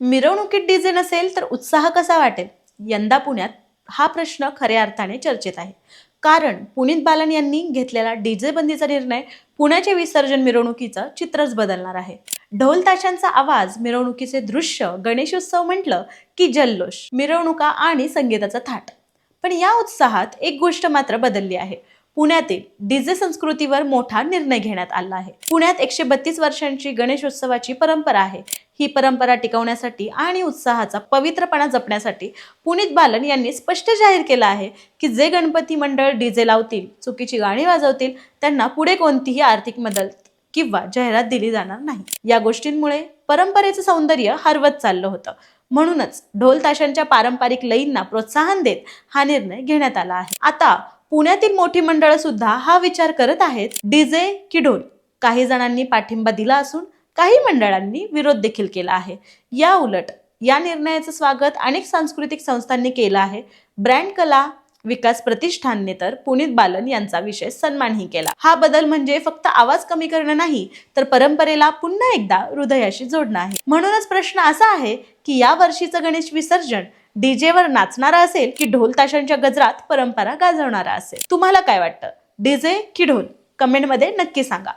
मिरवणुकीत डीजे नसेल तर उत्साह कसा वाटेल? यंदा पुण्यात हा प्रश्न खऱ्या अर्थाने चर्चेत आहे. कारण पुनीत बालन यांनी घेतलेला डीजे बंदीचा निर्णय पुण्याच्या विसर्जन मिरवणुकीचं चित्रच बदलणार आहे. ढोल ताशांचा आवाज मिरवणुकीचे दृश्य गणेशोत्सव म्हटलं की जल्लोष मिरवणुका आणि संगीताचा थाट. पण या उत्साहात एक गोष्ट मात्र बदलली आहे. पुण्यातील डीजे संस्कृतीवर मोठा निर्णय घेण्यात आला आहे. पुण्यात एकशे बत्तीस वर्षांची गणेशोत्सवाची परंपरा आहे. ही परंपरा टिकवण्यासाठी आणि उत्साहाचा पवित्रपणा जपण्यासाठी पुनीत बालन यांनी स्पष्ट जाहीर केलं आहे की जे गणपती मंडळ डीजे लावतील चुकीची गाणी वाजवतील त्यांना पुढे कोणतीही आर्थिक मदत किंवा जाहिरात दिली जाणार नाही. या गोष्टींमुळे परंपरेचं सौंदर्य हरवत चाललं होतं. म्हणूनच ढोल ताशांच्या पारंपरिक लयींना प्रोत्साहन देत हा निर्णय घेण्यात आला आहे. आता पुण्यातील मोठी मंडळं सुद्धा हा विचार करत आहेत डीजे की ढोल. काही जणांनी पाठिंबा दिला असून काही मंडळांनी विरोध देखील केला आहे. या उलट या निर्णयाचं स्वागत अनेक सांस्कृतिक संस्थांनी केलं आहे. ब्रँड कला विकास प्रतिष्ठानने तर पुनीत बालन यांचा विशेष सन्मानही केला. हा बदल म्हणजे फक्त आवाज कमी करणं नाही तर परंपरेला पुन्हा एकदा हृदयाशी जोडणं आहे. म्हणूनच प्रश्न असा आहे की या वर्षीचं गणेश विसर्जन डीजेवर नाचणारा असेल की ढोल ताशांच्या गजरात परंपरा गाजवणारा असेल? तुम्हाला काय वाटतं? डीजे की ढोल कमेंटमध्ये नक्की सांगा.